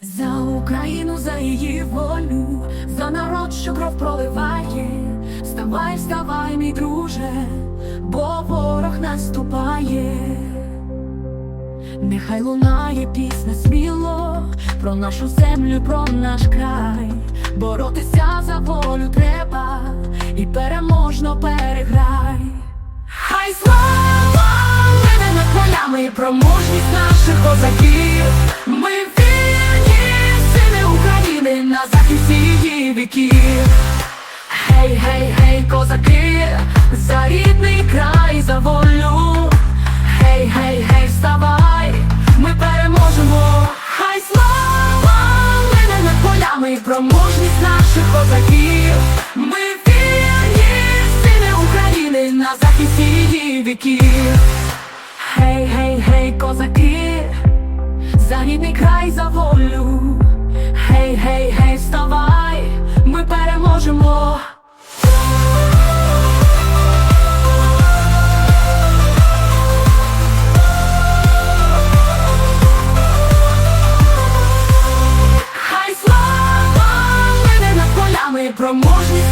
За Україну, за її волю, за народ, що кров проливає. Вставай, вставай, мій друже, бо ворог наступає. Нехай лунає пісня сміло про нашу землю, про наш край. Боротися за волю треба і переможно переграй. Хай слава мене над полями, про мужність наших козаків. Ми захисті. Гей, гей, гей, козаки, за рідний край, за волю. Гей, гей, гей, вставай, ми переможемо. Хай слава мене над полями, про мужність наших козаків. Ми вільні сини України на захисті віків. Гей, гей, гей, козаки, за рідний край, за волю. Гей, гей, гей, вставай, про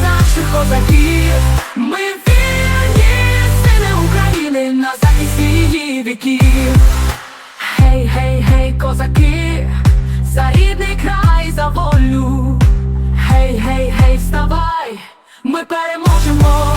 наших козаків. Ми вільні сини України на захисті її віків. Гей, гей, гей, козаки, за рідний край, за волю. Гей, гей, гей, вставай, ми переможемо.